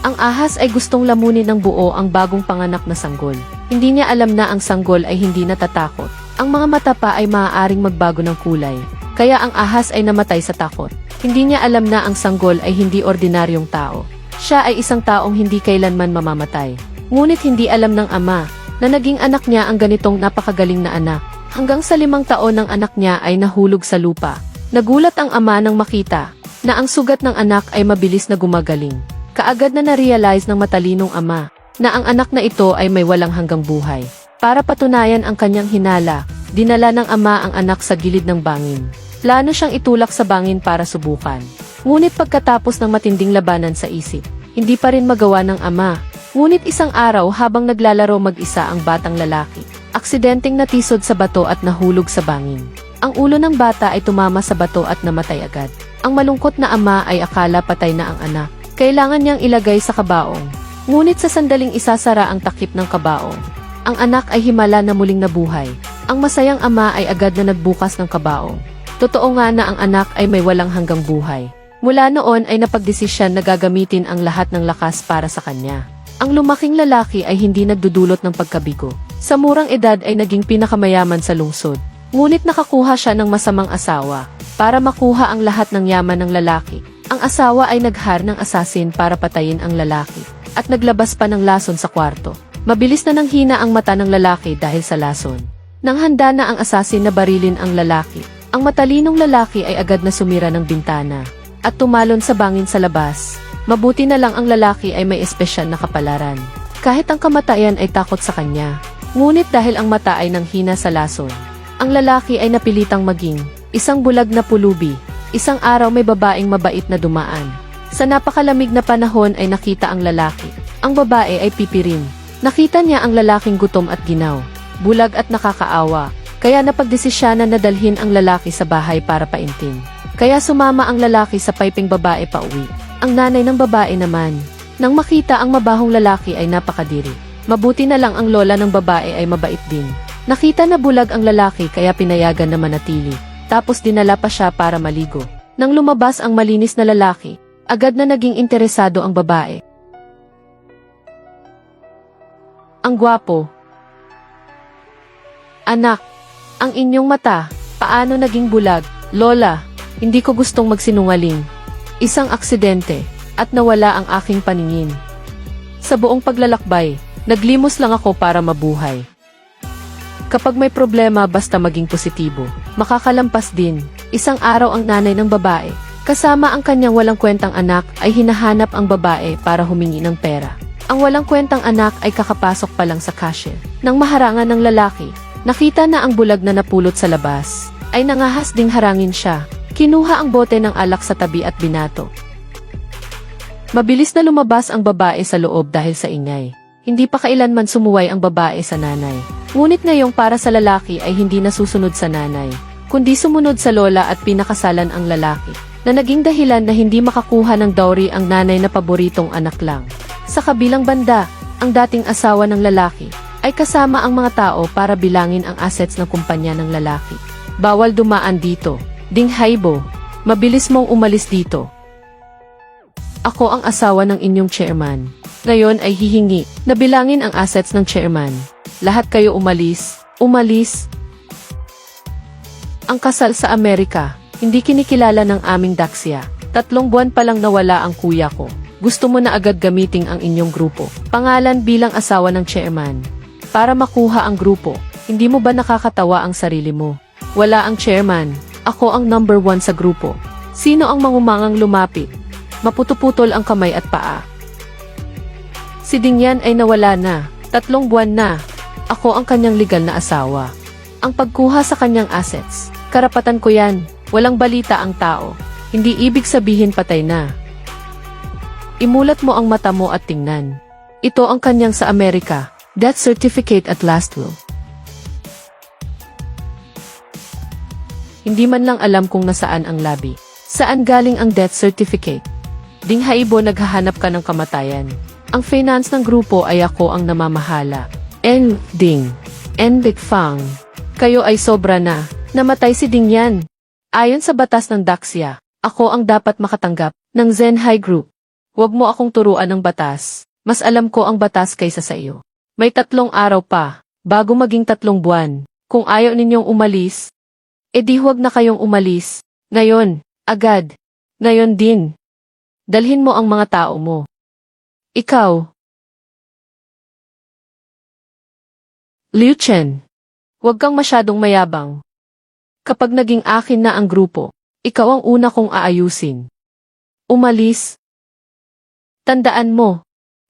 Ang ahas ay gustong lamunin ng buo ang bagong panganak na sanggol. Hindi niya alam na ang sanggol ay hindi natatakot. Ang mga mata pa ay maaaring magbago ng kulay. Kaya ang ahas ay namatay sa takot. Hindi niya alam na ang sanggol ay hindi ordinaryong tao. Siya ay isang taong hindi kailanman mamamatay. Ngunit hindi alam ng ama na naging anak niya ang ganitong napakagaling na anak. Hanggang sa limang taon ng anak niya ay nahulog sa lupa. Nagulat ang ama nang makita na ang sugat ng anak ay mabilis na gumagaling. Kaagad na na-realize ng matalinong ama na ang anak na ito ay may walang hanggang buhay. Para patunayan ang kanyang hinala, dinala ng ama ang anak sa gilid ng bangin. Plano siyang itulak sa bangin para subukan. Ngunit pagkatapos ng matinding labanan sa isip, hindi pa rin magawa ng ama. Ngunit isang araw habang naglalaro mag-isa ang batang lalaki, aksidenteng natisod sa bato at nahulog sa bangin. Ang ulo ng bata ay tumama sa bato at namatay agad. Ang malungkot na ama ay akala patay na ang anak. Kailangan niyang ilagay sa kabaong. Ngunit sa sandaling isasara ang takip ng kabaong, ang anak ay himala na muling nabuhay. Ang masayang ama ay agad na nagbukas ng kabaong. Totoo nga na ang anak ay may walang hanggang buhay. Mula noon ay napagdesisyan na gagamitin ang lahat ng lakas para sa kanya. Ang lumaking lalaki ay hindi nagdudulot ng pagkabigo. Sa murang edad ay naging pinakamayaman sa lungsod. Ngunit nakakuha siya ng masamang asawa. Para makuha ang lahat ng yaman ng lalaki, ang asawa ay naghar ng asasin para patayin ang lalaki. At naglabas pa ng lason sa kwarto. Mabilis na nanghina ang mata ng lalaki dahil sa lason. Nang handa na ang asasin na barilin ang lalaki, ang matalinong lalaki ay agad na sumira ng bintana at tumalon sa bangin sa labas. Mabuti na lang ang lalaki ay may espesyal na kapalaran. Kahit ang kamatayan ay takot sa kanya. Ngunit dahil ang mata ay nanghina sa lason, ang lalaki ay napilitang maging isang bulag na pulubi. Isang araw may babaeng mabait na dumaan. Sa napakalamig na panahon ay nakita ang lalaki. Ang babae ay pipirin. Nakita niya ang lalaking gutom at ginaw, bulag at nakakaawa. Kaya napagdesisyonan na dalhin ang lalaki sa bahay para paintin. Kaya sumama ang lalaki sa piping babae pa uwi. Ang nanay ng babae naman, nang makita ang mabahong lalaki ay napakadiri. Mabuti na lang ang lola ng babae ay mabait din. Nakita na bulag ang lalaki kaya pinayagan na manatili. Tapos dinala pa siya para maligo. Nang lumabas ang malinis na lalaki, agad na naging interesado ang babae. Ang gwapo. Anak, ang inyong mata, paano naging bulag? Lola, hindi ko gustong magsinungaling. Isang aksidente, at nawala ang aking paningin. Sa buong paglalakbay, naglimos lang ako para mabuhay. Kapag may problema basta maging positibo, makakalampas din. Isang araw ang nanay ng babae, kasama ang kanyang walang kwentang anak ay hinahanap ang babae para humingi ng pera. Ang walang kwentang anak ay kakapasok pa lang sa cashier. Nang maharangan ng lalaki, nakita na ang bulag na napulot sa labas, ay nangahas ding harangin siya. Kinuha ang bote ng alak sa tabi at binato. Mabilis na lumabas ang babae sa loob dahil sa ingay. Hindi pa kailanman sumuway ang babae sa nanay. Ngunit ngayong para sa lalaki ay hindi nasusunod sa nanay, kundi sumunod sa lola at pinakasalan ang lalaki, na naging dahilan na hindi makakuha ng dowry ang nanay na paboritong anak lang. Sa kabilang banda, ang dating asawa ng lalaki ay kasama ang mga tao para bilangin ang assets ng kumpanya ng lalaki. Bawal dumaan dito. Ding Haibo, mabilis mong umalis dito. Ako ang asawa ng inyong chairman. Ngayon ay hihingi na bilangin ang assets ng chairman. Lahat kayo umalis, umalis. Ang kasal sa Amerika, hindi kinikilala ng aming Daxia. Tatlong buwan pa lang nawala ang kuya ko. Gusto mo na agad gamitin ang inyong grupo. Pangalan bilang asawa ng chairman. Para makuha ang grupo, hindi mo ba nakakatawa ang sarili mo? Wala ang chairman. Ako ang number one sa grupo. Sino ang mangumangang lumapit? Maputuputol ang kamay at paa. Si Dingyan ay nawala na. Tatlong buwan na. Ako ang kanyang legal na asawa. Ang pagkuha sa kanyang assets. Karapatan ko yan. Walang balita ang tao. Hindi ibig sabihin patay na. Imulat mo ang mata mo at tingnan. Ito ang kanyang sa Amerika. Death certificate at last will. Hindi man lang alam kung nasaan ang labi. Saan galing ang death certificate? Ding Haibo naghahanap ka ng kamatayan. Ang finance ng grupo ay ako ang namamahala. En Ding. En Big Fang. Kayo ay sobra na. Namatay si Ding yan. Ayon sa batas ng Daxia, ako ang dapat makatanggap ng Zenhai Group. Huwag mo akong turuan ng batas. Mas alam ko ang batas kaysa sa iyo. May tatlong araw pa, bago maging tatlong buwan. Kung ayaw ninyong umalis, edi huwag na kayong umalis. Ngayon, agad. Ngayon din. Dalhin mo ang mga tao mo. Ikaw. Liu Chen. Huwag kang masyadong mayabang. Kapag naging akin na ang grupo, ikaw ang una kong aayusin. Umalis. Tandaan mo,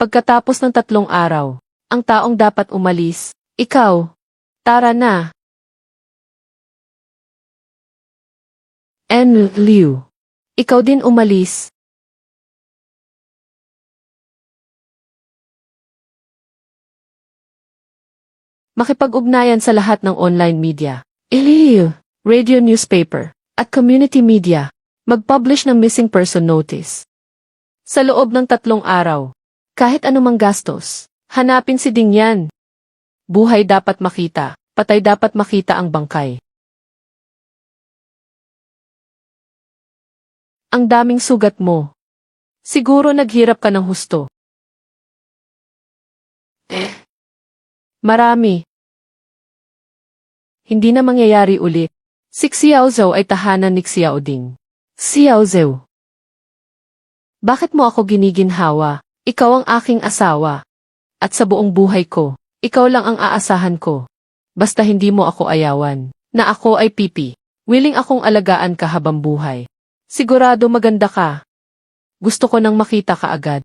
pagkatapos ng tatlong araw, ang taong dapat umalis, ikaw. Tara na. N. Liu. Ikaw din umalis. Makipag-ugnayan sa lahat ng online media, iliw, radio newspaper, at community media. Mag-publish ng missing person notice. Sa loob ng tatlong araw, kahit anumang gastos, hanapin si Ding Yan. Buhay dapat makita, patay dapat makita ang bangkay. Ang daming sugat mo. Siguro naghirap ka ng husto. Eh. Marami. Hindi na mangyayari ulit. Si Xiao Zhou ay tahanan ni Xiao Ding. Xiao Zhou. Bakit mo ako giniginhawa? Ikaw ang aking asawa. At sa buong buhay ko, ikaw lang ang aasahan ko. Basta hindi mo ako ayawan. Na ako ay pipi. Willing akong alagaan ka habang buhay. Sigurado maganda ka. Gusto ko nang makita ka agad.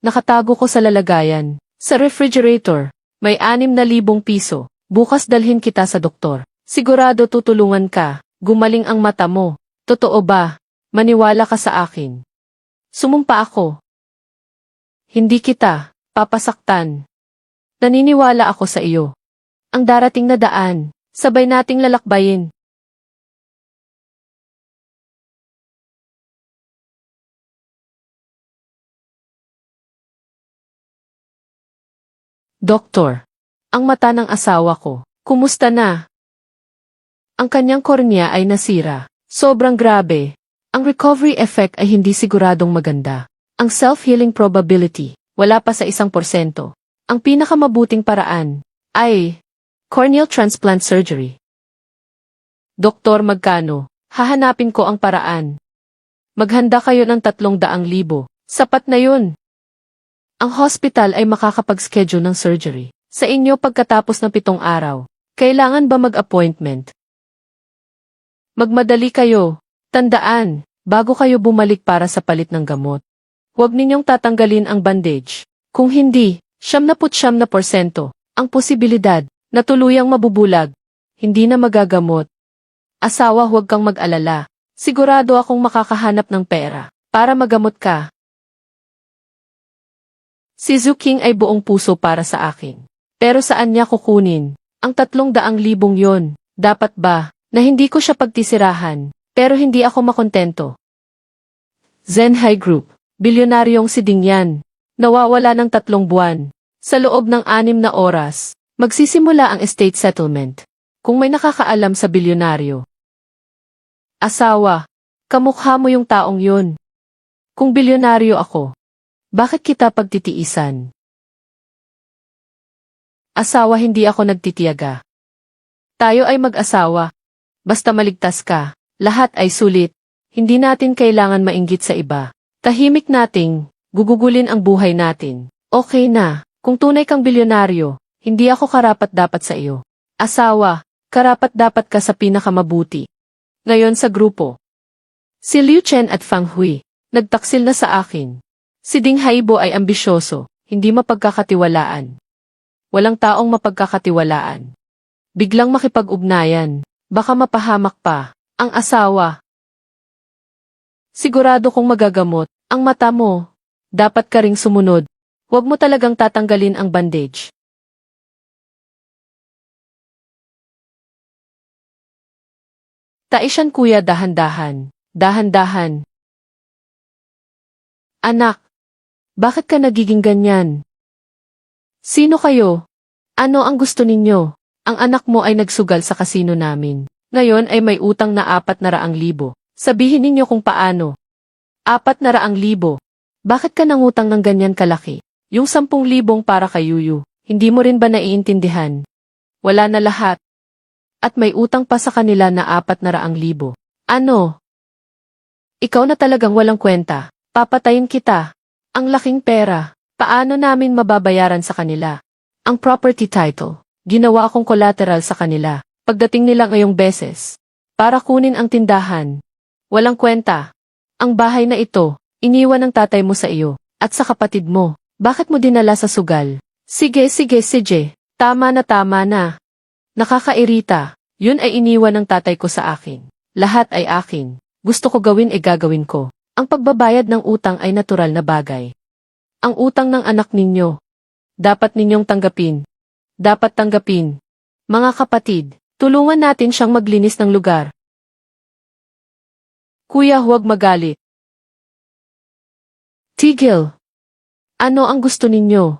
Nakatago ko sa lalagayan. Sa refrigerator. May anim na libong piso. Bukas dalhin kita sa doktor. Sigurado tutulungan ka. Gumaling ang mata mo. Totoo ba? Maniwala ka sa akin. Sumumpa ako. Hindi kita, papasaktan. Naniniwala ako sa iyo. Ang darating na daan, sabay nating lalakbayin. Doktor, ang mata ng asawa ko, kumusta na? Ang kanyang kornea ay nasira. Sobrang grabe. Ang recovery effect ay hindi siguradong maganda. Ang self-healing probability, wala pa sa isang porsyento. Ang pinakamabuting paraan ay corneal transplant surgery. Doktor magkano? Hahanapin ko ang paraan. Maghanda kayo ng tatlong daang libo. Sapat na yun. Ang hospital ay makakapag-schedule ng surgery. Sa inyo pagkatapos ng pitong araw, kailangan ba mag-appointment? Magmadali kayo. Tandaan, bago kayo bumalik para sa palit ng gamot. Huwag ninyong tatanggalin ang bandage. Kung hindi, siyam na put siyam na porsyento, ang posibilidad na tuluyang mabubulag. Hindi na magagamot. Asawa huwag kang mag-alala. Sigurado akong makakahanap ng pera para magamot ka. Si Zuking ay buong puso para sa akin. Pero saan niya kukunin? Ang tatlong daang libong yon, dapat ba, na hindi ko siya pagtisirahan, pero hindi ako makontento. Zenhai Group, bilyonaryong si Ding Yan, nawawala ng tatlong buwan. Sa loob ng anim na oras, magsisimula ang estate settlement. Kung may nakakaalam sa bilyonaryo. Asawa, kamukha mo yung taong yun. Kung bilyonaryo ako, bakit kita pagtitiisan? Asawa hindi ako nagtitiyaga. Tayo ay mag-asawa. Basta maligtas ka, lahat ay sulit. Hindi natin kailangan mainggit sa iba. Tahimik nating, gugugulin ang buhay natin. Okay na, kung tunay kang bilyonaryo, hindi ako karapat dapat sa iyo. Asawa, karapat dapat ka sa pinakamabuti. Ngayon sa grupo. Si Liu Chen at Fang Hui, nagtaksil na sa akin. Si Ding Haibo ay ambisyoso, hindi mapagkakatiwalaan. Walang taong mapagkakatiwalaan. Biglang makipag-ugnayan, baka mapahamak pa, ang asawa. Sigurado kong magagamot, ang mata mo. Dapat ka ring sumunod. Huwag mo talagang tatanggalin ang bandage. Taisyan kuya dahan-dahan, dahan-dahan. Anak, bakit ka nagiging ganyan? Sino kayo? Ano ang gusto ninyo? Ang anak mo ay nagsugal sa kasino namin. Ngayon ay may utang na apat na raang libo. Sabihin ninyo kung paano. Apat na raang libo. Bakit ka nangutang ng ganyan kalaki? Yung sampung libong para kay Yuyu, hindi mo rin ba naiintindihan? Wala na lahat. At may utang pa sa kanila na apat na raang libo. Ano? Ikaw na talagang walang kwenta. Papatayin kita. Ang laking pera. Paano namin mababayaran sa kanila? Ang property title. Ginawa akong collateral sa kanila. Pagdating nila ngayong beses. Para kunin ang tindahan. Walang kwenta. Ang bahay na ito, iniwan ng tatay mo sa iyo, at sa kapatid mo. Bakit mo dinala sa sugal? Sige, sige, sige. Tama na, tama na. Nakakairita. Yun ay iniwan ng tatay ko sa akin. Lahat ay akin. Gusto ko gawin e gagawin ko. Ang pagbabayad ng utang ay natural na bagay. Ang utang ng anak ninyo. Dapat ninyong tanggapin. Dapat tanggapin. Mga kapatid, tulungan natin siyang maglinis ng lugar. Kuya huwag magalit. Tigil. Ano ang gusto ninyo?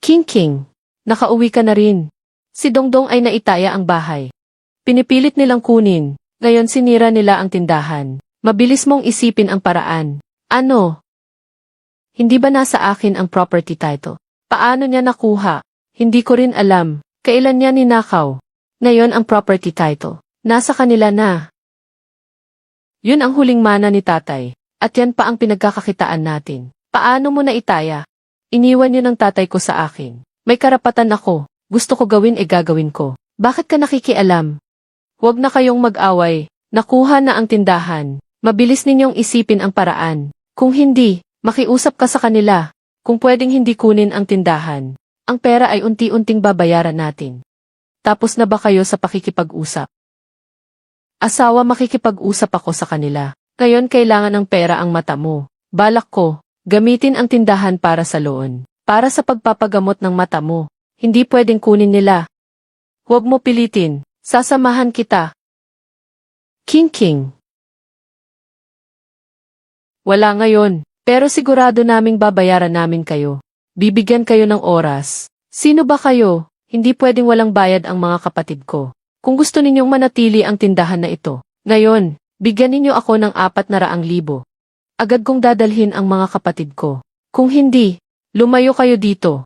King King, nakauwi ka na rin. Si Dongdong ay naitaya ang bahay. Pinipilit nilang kunin, ngayon sinira nila ang tindahan. Mabilis mong isipin ang paraan. Ano? Hindi ba nasa akin ang property title? Paano niya nakuha? Hindi ko rin alam. Kailan niya ninakaw? Ngayon ang property title. Nasa kanila na. Yun ang huling mana ni tatay. At yan pa ang pinagkakakitaan natin. Paano mo na itaya? Iniwan yun ng tatay ko sa akin. May karapatan ako. Gusto ko gawin e gagawin ko. Bakit ka nakikialam? Huwag na kayong mag-away. Nakuha na ang tindahan. Mabilis ninyong isipin ang paraan. Kung hindi, makiusap ka sa kanila. Kung pwedeng hindi kunin ang tindahan. Ang pera ay unti-unting babayaran natin. Tapos na ba kayo sa pakikipag-usap? Asawa makikipag-usap ako sa kanila. Ngayon kailangan ng pera ang mata mo. Balak ko, gamitin ang tindahan para sa loon. Para sa pagpapagamot ng mata mo. Hindi pwedeng kunin nila. Huwag mo pilitin. Sasamahan kita. King King. Wala ngayon, pero sigurado naming babayaran namin kayo. Bibigyan kayo ng oras. Sino ba kayo? Hindi pwedeng walang bayad ang mga kapatid ko. Kung gusto ninyong manatili ang tindahan na ito, ngayon, bigyan ninyo ako ng apat na raang libo. Agad kong dadalhin ang mga kapatid ko. Kung hindi, lumayo kayo dito.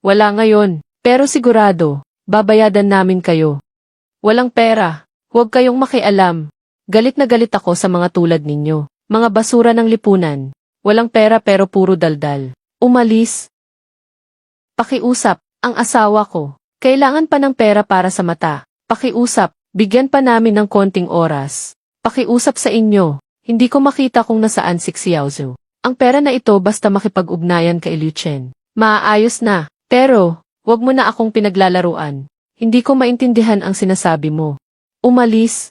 Wala ngayon, pero sigurado, babayadan namin kayo. Walang pera, huwag kayong makialam. Galit na galit ako sa mga tulad ninyo. Mga basura ng lipunan. Walang pera pero puro daldal. Umalis. Pakiusap, ang asawa ko. Kailangan pa ng pera para sa mata. Pakiusap, bigyan pa namin ng konting oras. Pakiusap sa inyo, hindi ko makita kung nasaan si Xiaozu. Ang pera na ito basta makipag-ugnayan kay Liu Chen. Maaayos na, pero, wag mo na akong pinaglalaruan. Hindi ko maintindihan ang sinasabi mo. Umalis.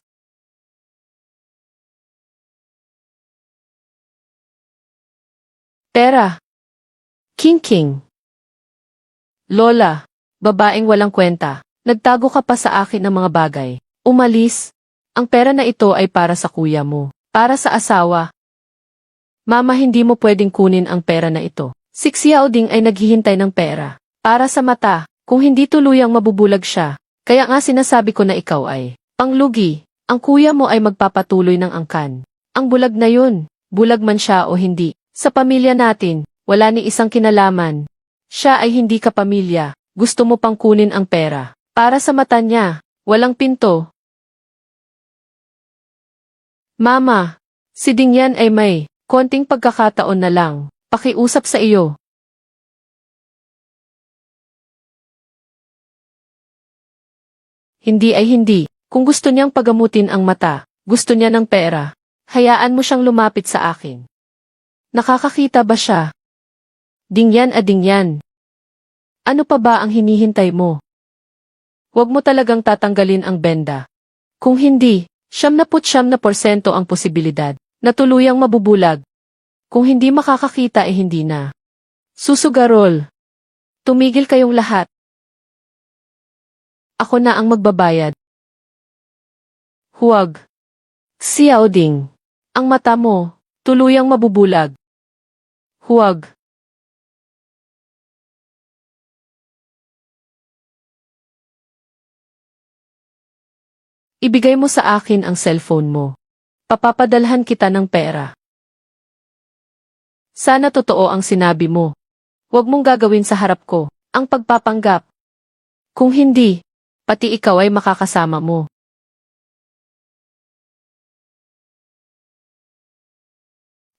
Pera. King King. Lola, babaeng walang kwenta. Nagtago ka pa sa akin ng mga bagay. Umalis. Ang pera na ito ay para sa kuya mo. Para sa asawa. Mama hindi mo pwedeng kunin ang pera na ito. Si Xiao Ding ay naghihintay ng pera. Para sa mata, kung hindi tuluyang mabubulag siya. Kaya nga sinasabi ko na ikaw ay panglugi. Ang kuya mo ay magpapatuloy ng angkan. Ang bulag na yun, bulag man siya o hindi. Sa pamilya natin, wala ni isang kinalaman. Siya ay hindi ka pamilya. Gusto mo pang kunin ang pera. Para sa mata niya, walang pinto. Mama, si Dingyan ay may konting pagkakataon na lang. Pakiusap sa iyo. Hindi ay hindi. Kung gusto niyang pagamutin ang mata, gusto niya ng pera, hayaan mo siyang lumapit sa akin. Nakakakita ba siya? Dingyan a dingyan. Ano pa ba ang hinihintay mo? Huwag mo talagang tatanggalin ang benda. Kung hindi, siyam na put siyam na porsyento ang posibilidad na tuluyang mabubulag. Kung hindi makakakita eh hindi na. Susugarol. Tumigil kayong lahat. Ako na ang magbabayad. Huwag. Xiao Ding. Ang mata mo, tuluyang mabubulag. Huwag. Ibigay mo sa akin ang cellphone mo. Papapadalhan kita ng pera. Sana totoo ang sinabi mo. Huwag mong gagawin sa harap ko, ang pagpapanggap. Kung hindi, pati ikaw ay makakasama mo.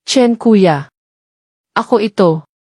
Chen kuya. Ako ito.